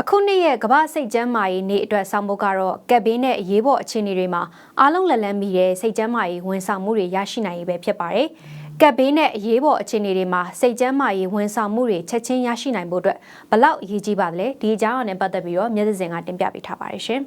အခုနှစ်ရဲ့ကမ္ဘာစိတ်ကျန်းမာရေးနေ့အတွက်ဆောင်ဖို့ကတော့ကက်ဘေးနဲ့အရေးပေါ်အခြေအနေတွေမှာအားလုံးလက်လန်းမိတဲ့စိတ်ကျန်းမာရေးဝန်ဆောင်မှုတွေရရှိနိုင်ရေးပဲဖြစ်ပါတယ်။ကက်ဘေးနဲ့အရေးပေါ်အခြေအနေတွေမှာစိတ်ကျန်းမာရေးဝန်ဆောင်မှုတွေချက်ချင်းရရှိနိုင်ဖို့အတွက်ဘလောက်အရေးကြီးပါသလဲဒီအကြောင်းအရာနဲ့ပတ်သက်ပြီးတော့မျက်စိစင်ကတင်ပြပေးထားပါတယ်ရှင်။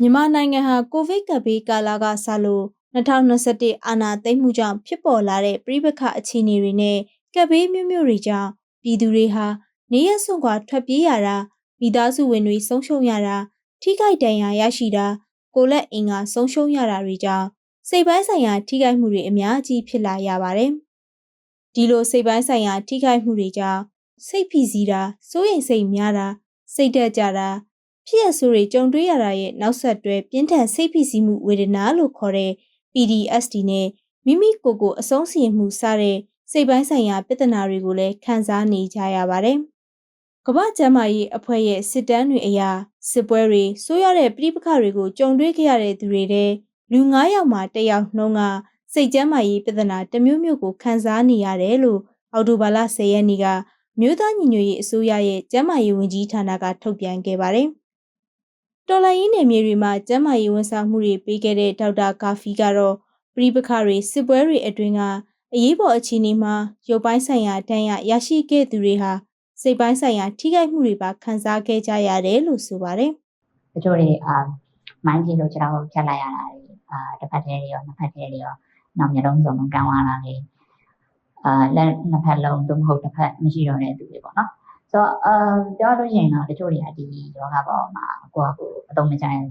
မြန်မာနိုင်ငံဟာကိုဗစ်ကပ်ဘေးကာလကစလို့2021အာဏာသိမ်းမှုကြောင့်ဖြစ်ပေါ်လာတဲ့ပြည်ပခအခြေအနေတွေနဲ့ ကပ်ဘေးမျိုးမျိုးတွေကြောင့်ပြည်သူတွေဟာနေရစွန့်ခွာထွက်ပြေးရတာမိသားစုဝင်တွေဆုံးရှုံးရတာထိခိုက်ဒဏ်ရာရရှိတာကိုယ်လက်အင်္ဂါဆုံးရှုံးရတာတွေကြောင့်စိတ်ပိုင်းဆိုင်ရာထိခိုက်မှုတွေအများကြီးဖြစ်လာရပါတယ်။ဒီလိုစိတ်ပိုင်းဆိုင်ရာထိခိုက်မှုတွေကြောင့်စိတ်ဖိစီးတာစိုးရိမ်စိတ်များတာစိတ်တက်ကြတာဖြစ်ရဆိုးတွေကြုံတွေ့ရတာရဲ့နောက်ဆက်တွဲပြင်းထန်စိတ်ဖိစီးမှုဝေဒနာလို့ခေါ်တဲ့ PDSD နဲ့မိမိကိုယ်ကိုအဆုံးစီရင်မှုစတဲ့ စိတ်ပိုင်းဆိုင်ရာပြဿနာတွေကိုလည်းခံစားနေကြရပါတယ်။ကမ္ဘာ့ကျန်းမာရေးအဖွဲ့ရဲ့စစ်တမ်းတွေအရစစ်ပွဲတွေဆိုးရတဲ့ပြည်ပခတွေကိုကြုံတွေ့ခဲ့ရတဲ့သူတွေတဲ့လူ9ယောက်မှာ1ယောက်နှုန်းကစိတ်ကျန်းမာရေးပြဿနာတစ်မျိုးမျိုးကိုခံစားနေရတယ်လို့အော်တိုဘာလ10ရက်နေ့ကမြို့သားညီညွတ်ရေးအစိုးရရဲ့ကျန်းမာရေးဝန်ကြီးဌာနကထုတ်ပြန်ခဲ့ပါတယ်။တော်လိုင်းရေးနယ်မြေတွေမှာကျန်းမာရေးဝန်ဆောင်မှုတွေပေးခဲ့တဲ့ဒေါက်တာကာဖီကတော့ပြည်ပခတွေစစ်ပွဲတွေအတွင်းက အရေးပေါ်အခြေအနေမှာရုပ်ပိုင်းဆိုင်ရာဒဏ်ရာရရှိခဲ့သူတွေဟာစိတ်ပိုင်းဆိုင်ရာထိခိုက်မှုတွေပါခံစားခဲ့ကြရတယ်လို့ဆိုပါတယ်တချို့တွေအာမိုင်းကြီးလို့ကျွန်တော်ဖြတ်လိုက်ရတာတွေအာတစ်ဖက်တည်းတွေရောနှစ်ဖက်တည်းတွေရောနောက်မျိုးလုံးစုံလုံးကန်းသွားတာတွေအာလက်နှစ်ဖက်လုံးသို့မဟုတ်တစ်ဖက်မရှိတော့တဲ့သူတွေပေါ့နော်ဆိုတော့အာပြောလို့ရှိရင်တော့တချို့တွေကဒီယောဂပေါ်မှာကိုယ့်အကိုအသုံးမကျရင်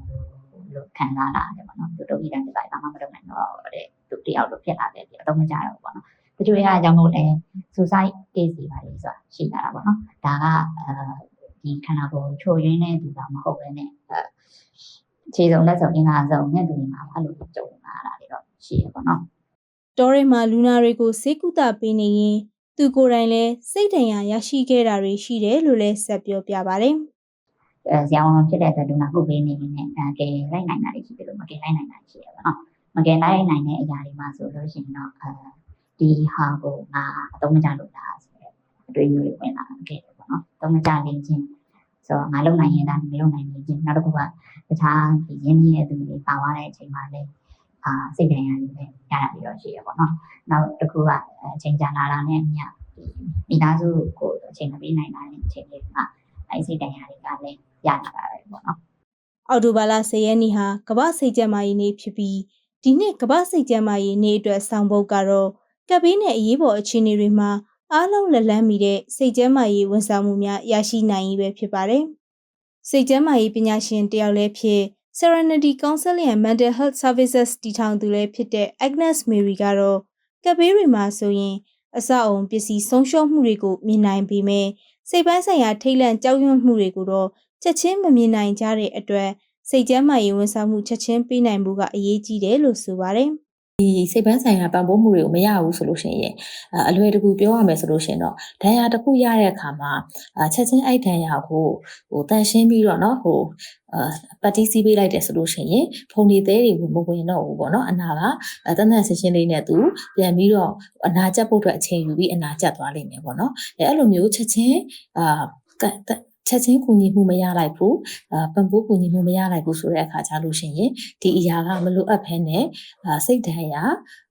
လို့ခံစားလာတယ်ပေါ့နော်သူတို့ဤတန်းဒီပိုင်းဘာမှမလုပ်နိုင်တော့တဲ့သူ တယောက်လိုဖြစ်လာတယ်ဒီအသုံးမကျတော့ဘူးပေါ့နော်တချို့တွေကကြောင့်မို့လဲ suicide case တွေပါလေဆိုတာရှိလာတာပေါ့နော်ဒါကအဲဒီခန္ဓာကိုယ်ချို့ရင်းတဲ့သူတော့မဟုတ်ဘဲနဲ့အဲခြေစုံလက်စုံအင်္ဂါစုံနဲ့သူတွေမှာအဲ့လိုကြုံလာတာတွေတော့ရှိရပေါ့နော်။တော်ရဲမှာလူနာတွေကိုစေကုသပေးနေရင်သူကိုယ်တိုင်လည်းစိတ်ဒဏ်ရာရရှိခဲ့တာတွေရှိတယ်လို့လည်းဆက်ပြောပြပါတယ်။အဲဇာဝန်ဖြစ်တဲ့အတွက်လူနာကုပေးနေနေနဲ့အဲကဲလိုက်နိုင်တာတွေရှိတယ်လို့မကဲလိုက်နိုင်တာရှိရပါတော့ မကဲလိုက်နိုင်တဲ့အရာတွေမှာဆိုလို့ရှိရင်တော့အဲဒီဟာကိုငါအသုံးမကျလို့လားဆိုတဲ့အတွေ့အကြုံတွေဝင်လာခဲ့တယ်ပေါ့နော်အသုံးမကျနေခြင်းဆိုတော့ငါလုံနိုင်ရင်ဒါမလုံနိုင်နေခြင်းနောက်တစ်ခုကတခြားဒီရင်းနှီးတဲ့သူတွေပါသွားတဲ့အချိန်မှာလည်းအာစိတ်ဒဏ်ရာတွေလည်းရတာပြီးတော့ရှိရပေါ့နော်နောက်တစ်ခုကအချိန်ကြာလာတာနဲ့အမျှဒီမိသားစုကိုအချိန်မပေးနိုင်တာတဲ့အချိန်လေးမှာအဲစိတ်ဒဏ်ရာတွေကလည်းရလာတာပဲပေါ့နော်အော်တိုဘာလ10ရက်နေ့ဟာကမ္ဘာစိတ်ကျန်းမာရေးနေ့ဖြစ်ပြီး ဒီနှစ်ကမ္ဘာစိတ်ကျန်းမာရေးနေ့အတွက်ဆောင်ပုဒ်ကတော့ကပ်ဘေးနဲ့အရေးပေါ်အခြေအနေတွေမှာအားလုံးလက်လန်းမီတဲ့စိတ်ကျန်းမာရေးဝန်ဆောင်မှုများရရှိနိုင်ရေးပဲဖြစ်ပါတယ်။စိတ်ကျန်းမာရေးပညာရှင်တယောက်လည်းဖြစ် Serenity Counseling and Mental Health Services တည်ထောင်သူလည်းဖြစ်တဲ့ Agnes Mary ကတော့ကပ်ဘေးတွေမှာဆိုရင်အစအုံပစ္စည်းဆုံးရှုံးမှုတွေကိုမြင်နိုင်ပေမဲ့စိတ်ပိုင်းဆိုင်ရာထိတ်လန့်ကြောက်ရွံ့မှုတွေကိုတော့ချက်ချင်းမမြင်နိုင်ကြတဲ့အတွက် စိတ်ကျန်းမာရေးဝန်ဆောင်မှုချက်ချင်းပေးနိုင်မှုကအရေးကြီးတယ်လို့ဆိုပါတယ် ဒီစိတ်ပန်းဆိုင်ရာပံ့ပိုးမှုတွေကိုမရဘူးဆိုလို့ရှိရင်အအလွယ်တကူပြောရမယ်ဆိုလို့ရှိရင်တော့ဒဏ်ရာတစ်ခုရတဲ့အခါမှာအချက်ချင်းအဲ့ဒဏ်ရာကိုဟိုတန်ရှင်းပြီးတော့เนาะဟိုအာပတ်တီးစီးပေးလိုက်တယ်ဆိုလို့ရှိရင်ဖုန်ဒီသေးတွေမဝင်တော့ဘူးပေါ့နော်အနာကတန်တန်ဆင်းရှင်းလေးနဲ့သူပြန်ပြီးတော့အနာကျက်ဖို့အတွက်အချိန်ယူပြီးအနာကျက်သွားလိမ့်မယ်ပေါ့နော်အဲအဲ့လိုမျိုးချက်ချင်းအာ ချက်ချင်းကူညီမှုမရလိုက်ဘူးအာပံ့ပိုးကူညီမှုမရလိုက်ဘူးဆိုတဲ့အခါကျလို့ရှိရင်ဒီအရာကမလိုအပ်ဘဲနဲ့အာစိတ်ဒဏ်ရာ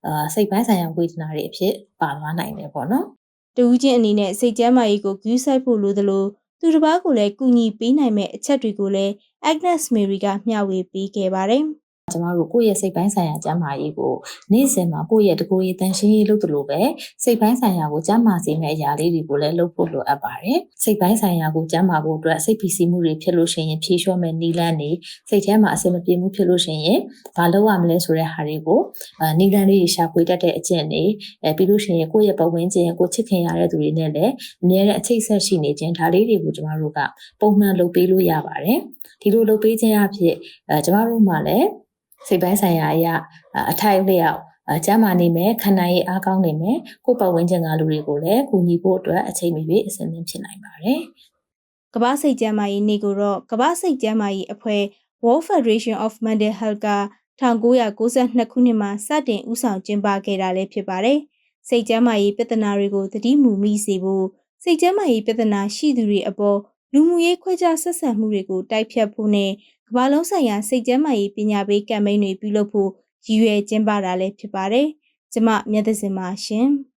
အာစိတ်ပိုင်းဆိုင်ရာဝေဒနာတွေအဖြစ်ပါသွားနိုင်တယ်ပေါ့နော်။တူးချင်းအနေနဲ့စိတ်ကျန်းမာရေးကိုဂရုစိုက်ဖို့လိုသလိုသူတစ်ပါးကိုလည်းကူညီပေးနိုင်မဲ့အချက်တွေကိုလည်း Agnes Mary ကမျှဝေပေးခဲ့ပါတယ်။ ကျမတို့ကိုယ့်ရဲ့စိတ်ပိုင်းဆိုင်ရာကျန်းမာရေးကိုနေ့စဉ်မှာကိုယ့်ရဲ့တကိုယ်ရည်တန်ရှင်းရေးလုပ်သလိုပဲစိတ်ပိုင်းဆိုင်ရာကိုကျန်းမာစေမယ့်အရာလေးတွေကိုလည်းလုပ်ဖို့လိုအပ်ပါတယ်။စိတ်ပိုင်းဆိုင်ရာကိုကျန်းမာဖို့အတွက်စိတ်ဖိစီးမှုတွေဖြစ်လို့ရှိရင်ဖြေလျှော့မဲ့နည်းလမ်းတွေစိတ်ထဲမှာအဆင်မပြေမှုဖြစ်လို့ရှိရင်ဘာလုပ်ရမလဲဆိုတဲ့ဟာတွေကိုအာနည်းလမ်းလေးတွေရှာဖွေတတ်တဲ့အကျင့်တွေအဲပြီးလို့ရှိရင်ကိုယ့်ရဲ့ပတ်ဝန်းကျင်ကိုချစ်ခင်ရတဲ့သူတွေနဲ့လည်းအများနဲ့အချိတ်ဆက်ရှိနေခြင်းဒါလေးတွေကိုကျမတို့ကပုံမှန်လုပ်ပေးလို့ရပါတယ်။ဒီလိုလုပ်ပေးခြင်းအဖြစ်အဲကျမတို့မှလည်းစိတ်ပိုင်းဆိုင်ရာအရာအထိုက်လျောက်အကျမ်းမာနေမယ်ခန္ဓာရေးအားကောင်းနေမယ်ကိုယ်ပတ်ဝန်းကျင်ကလူတွေကိုလည်းကူညီဖို့အတွက်အချိန်မရွေးအဆင်သင့်ဖြစ်နိုင်ပါတယ်ကမ္ဘာစိတ်ကျန်းမာရေးနေ့ကိုတော့ကမ္ဘာစိတ်ကျန်းမာရေးအဖွဲ့ World Federation of Mental Health က1992ခုနှစ်မှာစတင်ဦးဆောင်ကျင်းပခဲ့တာလည်းဖြစ်ပါတယ်။စိတ်ကျန်းမာရေးပြဿနာတွေကိုသတိမူမိစေဖို့စိတ်ကျန်းမာရေးပြဿနာရှိသူတွေအပေါ် လူမှုရေးခွဲခြားဆက်ဆံမှုတွေကိုတိုက်ဖြတ်ဖို့နဲ့ကမ္ဘာလုံးဆိုင်ရာစိတ်ကျန်းမာရေးပညာပေးကမ်ပိန်းတွေပြုလုပ်ဖို့ရည်ရွယ်ကျင်းပတာလည်းဖြစ်ပါတယ်။ကျမမျက်သစင်ပါရှင်။